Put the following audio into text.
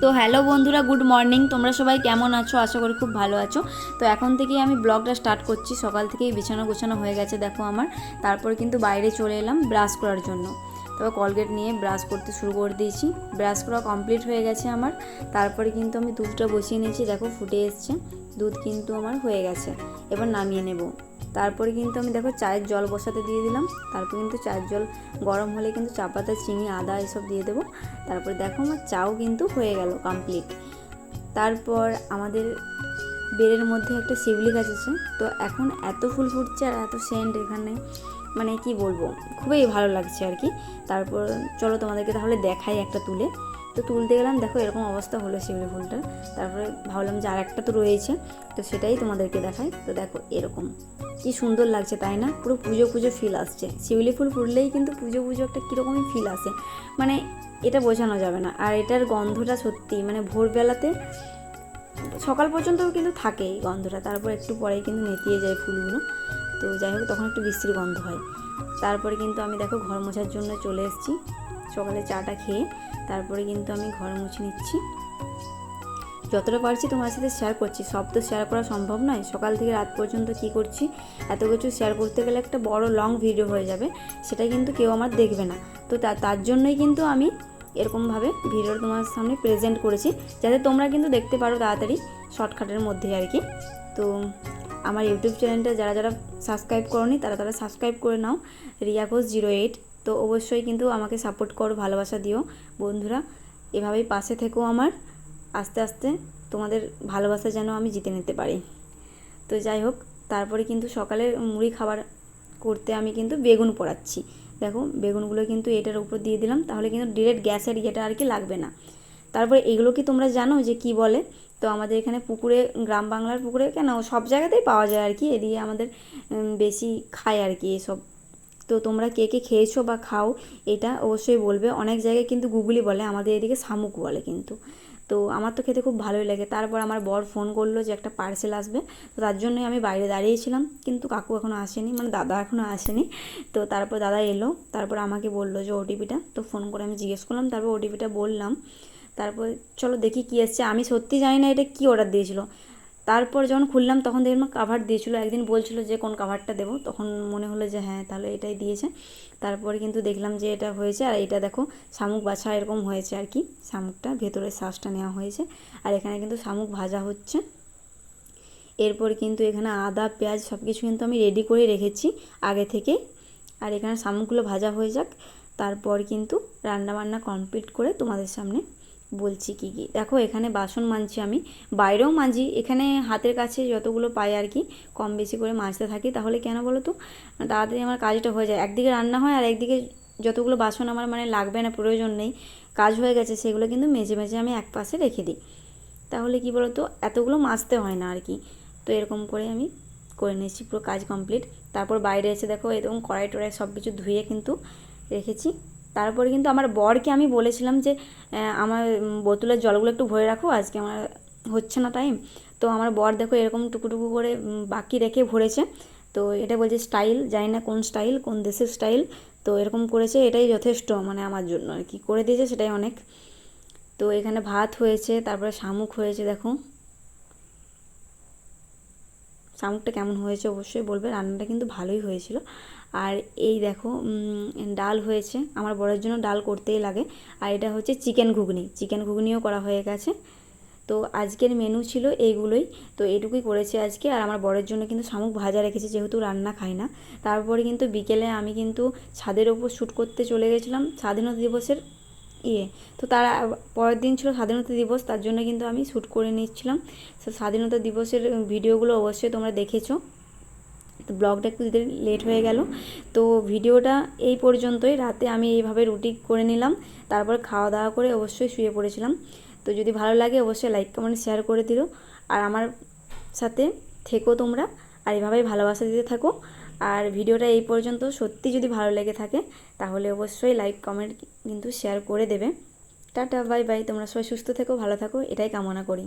তো হ্যালো বন্ধুরা, good morning. তোমরা সবাই কেমন আছো? আশা করি খুব ভালো আছো। তো এখন থেকেই আমি ব্লগটা স্টার্ট করছি। সকাল থেকেই বিছানো গোছানো হয়ে গেছে, দেখো আমার। তারপর কিন্তু বাইরে চলে এলাম ব্রাশ করার জন্য। তবে কলগেট নিয়ে ব্রাশ করতে শুরু করে দিয়েছি। ব্রাশ করা কমপ্লিট হয়ে গেছে আমার। তারপরে কিন্তু আমি দুধটা বসিয়ে নিয়েছি। দেখো ফুটে এসছে। দুধ কিন্তু আমার হয়ে গেছে। এবার নামিয়ে নেব। তারপরে কিন্তু আমি দেখো চায়ের জল বসাতে দিয়ে দিলাম। তারপর কিন্তু চায়ের জল গরম হলে কিন্তু চা পাতা, চিনি, আদা এসব দিয়ে দেবো। তারপরে দেখো আমার চাও কিন্তু হয়ে গেল কমপ্লিট তারপর আমাদের বেড়ের মধ্যে একটা শিবলি গাছ আছে। তো এখন এত ফুল ফুটছে আর এত সেন্ট এখানে মানে কি বলব, খুবই ভালো লাগছে আর কি। তারপর চলো তোমাদেরকে তাহলে দেখাই একটা তুলে। তো তুলতে গেলাম, দেখো এরকম অবস্থা হলো শিউলি ফুলটার তারপরে ভাবলাম যে আর একটা তো রয়েছে, তো সেটাই তোমাদেরকে দেখাই। তো দেখো এরকম, কি সুন্দর লাগছে, তাই না? পুরো পুজো পুজো ফিল আসছে। শিউলি ফুল ফুটলেই কিন্তু পুজো পুজো একটা কীরকমই ফিল আসে। মানে এটা বোঝানো যাবে না। আর এটার গন্ধটা সত্যি মানে ভোরবেলাতে সকাল পর্যন্ত কিন্তু থাকে এই গন্ধটা, তারপর একটু পরেই কিন্তু নেতিয়ে যায় ফুলগুলো। তো যাই হোক, তখন একটু বিশ্রী গন্ধ হয়। তারপরে কিন্তু আমি দেখো ঘর মোছার জন্য চলে এসেছি। সকালে চাটা খেয়ে তারপরে কিন্তু আমি ঘর মুছে নিচ্ছি। যতটা পারছি তোমার সাথে শেয়ার করছি। সব তো শেয়ার করা সম্ভব নয়। সকাল থেকে রাত পর্যন্ত কি করছি, এত কিছু শেয়ার করতে গেলে একটা বড় লং ভিডিও হয়ে যাবে। সেটা কিন্তু কেউ আমার দেখবে না। তো তার জন্যই কিন্তু আমি এরকমভাবে ভিডিও তোমার সামনে প্রেজেন্ট করেছি। যাতে তোমরা কিন্তু দেখতে পারো তাড়াতাড়ি শর্টকাটের মধ্যে আর কি। তো আমার ইউটিউব চ্যানেলটা যারা যারা সাবস্ক্রাইব করনি, তারা তারা সাবস্ক্রাইব করে নাও। রিয়া ঘোষ জিরো এইট তো অবশ্যই কিন্তু আমাকে সাপোর্ট করো, ভালোবাসা দিও। বন্ধুরা, এভাবেই পাশে থেকেও আমার। আস্তে আস্তে তোমাদের ভালোবাসা যেন আমি জিতে নিতে পারি। তো যাই হোক, তারপরে কিন্তু সকালে মুড়ি খাবার করতে আমি কিন্তু বেগুন পোড়াচ্ছি। দেখো, বেগুনগুলো কিন্তু এটার উপর দিয়ে দিলাম, তাহলে কিন্তু ডিরেক্ট গ্যাসের ইয়েটা আর কি লাগবে না। তারপরে এগুলো কি তোমরা জানো যে কি বলে? তো আমাদের এখানে পুকুরে, গ্রাম বাংলার পুকুরে কেন সব জায়গাতেই পাওয়া যায় আর কি, এদিকে আমাদের বেশি খায় আর কি এসব। তো তোমরা কে কে খেয়েছো বা খাও, এটা অবশ্যই বলবে। অনেক জায়গায় কিন্তু গুগলি বলে, আমাদের এদিকে শামুক বলে কিন্তু। তো আমার তো খেতে খুব ভালোই লাগে। তারপর আমার বর ফোন করল যে একটা পার্সেল আসবে, তো তার জন্যই আমি বাইরে দাঁড়িয়েছিলাম কিন্তু কাকু এখনও আসেনি মানে দাদা এখনও আসেনি। তো তারপর দাদা এলো, তারপর আমাকে বলল যে ওটিপিটা, তো ফোন করে আমি জিজ্ঞেস করলাম, তারপর ওটিপিটা বললাম। তারপর চলো দেখি কী এসছে। আমি সত্যি জানি না এটা কী অর্ডার দিয়েছিল। তারপর যখন খুললাম, তখন দেখলাম কাভার দিয়েছিলো। একদিন বলছিল যে, কোন কাভারটা দেবো? তখন মনে হলো যে হ্যাঁ তাহলে এটাই দিয়েছে। তারপর কিন্তু দেখলাম যে, এটা হয়েছে। আর এটা দেখো, শামুক বাছা এরকম হয়েছে আর কি। শামুকটা ভেতরের শ্বাসটা নেওয়া হয়েছে। আর এখানে কিন্তু শামুক ভাজা হচ্ছে। এরপর কিন্তু এখানে আদা, পেঁয়াজ সব কিছু কিন্তু আমি রেডি করে রেখেছি আগে থেকে। আর এখানে শামুকগুলো ভাজা হয়ে যাক। তারপর কিন্তু রান্নাবান্না কমপ্লিট করে তোমাদের সামনে বলছি কী কী। দেখো, এখানে বাসন মানছি আমি। বাইরেও মাজি এখানে হাতের কাছে যতগুলো পাই আর কি কম বেশি করে মাজতে থাকি, তাহলে কেন বলো তো? তাড়াতাড়ি আমার কাজটা হয়ে যায়। একদিকে রান্না হয় আর একদিকে যতগুলো বাসন আমার মানে লাগবে না, প্রয়োজন নেই, কাজ হয়ে গেছে, সেগুলো কিন্তু মেজে মেজে আমি এক পাশে রেখে দিই। তাহলে কি বলো তো? এতগুলো মাজতে হয় না আর কি। তো এরকম করে আমি করে নিয়েছি, পুরো কাজ কমপ্লিট। তারপর বাইরে এসে দেখো, এরকম কড়াই টড়াই সব কিছু ধুয়ে কিন্তু রেখেছি। তারপরে কিন্তু আমার বরকে আমি বলেছিলাম যে আমার বোতলের জলগুলো একটু ভরে রাখো, আজকে আমার হচ্ছে না টাইম তো আমার বর দেখো এরকম টুকুটুকু করে বাকি রেখে ভরেছে। তো এটা বলছে স্টাইল জানি না কোন স্টাইল কোন দেশের স্টাইল তো এরকম করেছে, এটাই যথেষ্ট মানে আমার জন্য। আর কি করে দিয়েছে সেটাই অনেক। তো এখানে ভাত হয়েছে, তারপরে শামুক হয়েছে, দেখো। শামুকটা কেমন হয়েছে অবশ্যই বলবে, রান্নাটা কিন্তু ভালোই হয়েছিল। আর এই দেখো ডাল হয়েছে। আমার বড়ের জন্য ডাল করতেই লাগে। আর এটা হচ্ছে চিকেন ঘুগনি। চিকেন ঘুগনিও করা হয়ে গেছে। তো আজকের মেনু ছিল এইগুলোই। তো এটুকুই করেছি আজকে। আর আমার বরের জন্য কিন্তু শামুক ভাজা রেখেছি, যেহেতু রান্না খাই না। তারপরে কিন্তু বিকেলে আমি কিন্তু ছাদের ওপর শ্যুট করতে চলে গেছিলাম স্বাধীনতা দিবসের ইয়ে। তো তার পরের দিন ছিল স্বাধীনতা দিবস, তার জন্য কিন্তু আমি শ্যুট করে নিচ্ছিলাম। স্বাধীনতা দিবসের ভিডিওগুলো অবশ্যই তোমরা দেখেছ। তো ব্লগটা একটু দিতে লেট হয়ে গেল। তো ভিডিওটা এই পর্যন্তই। রাতে আমি এইভাবে রুটি করে নিলাম। তারপর খাওয়া দাওয়া করে অবশ্যই শুয়ে পড়েছিলাম। তো যদি ভালো লাগে অবশ্যই লাইক, কমেন্ট, শেয়ার করে দিও। আর আমার সাথে থেকো তোমরা। আর এভাবেই ভালোবাসা দিতে থাকো। আর ভিডিওটা এই পর্যন্ত। সত্যি যদি ভালো লেগে থাকে, তাহলে অবশ্যই লাইক, কমেন্ট কিন্তু শেয়ার করে দেবে। Tata, bye bye. তোমরা সবাই সুস্থ থেকো, ভালো থাকো। এটাই কামনা করি।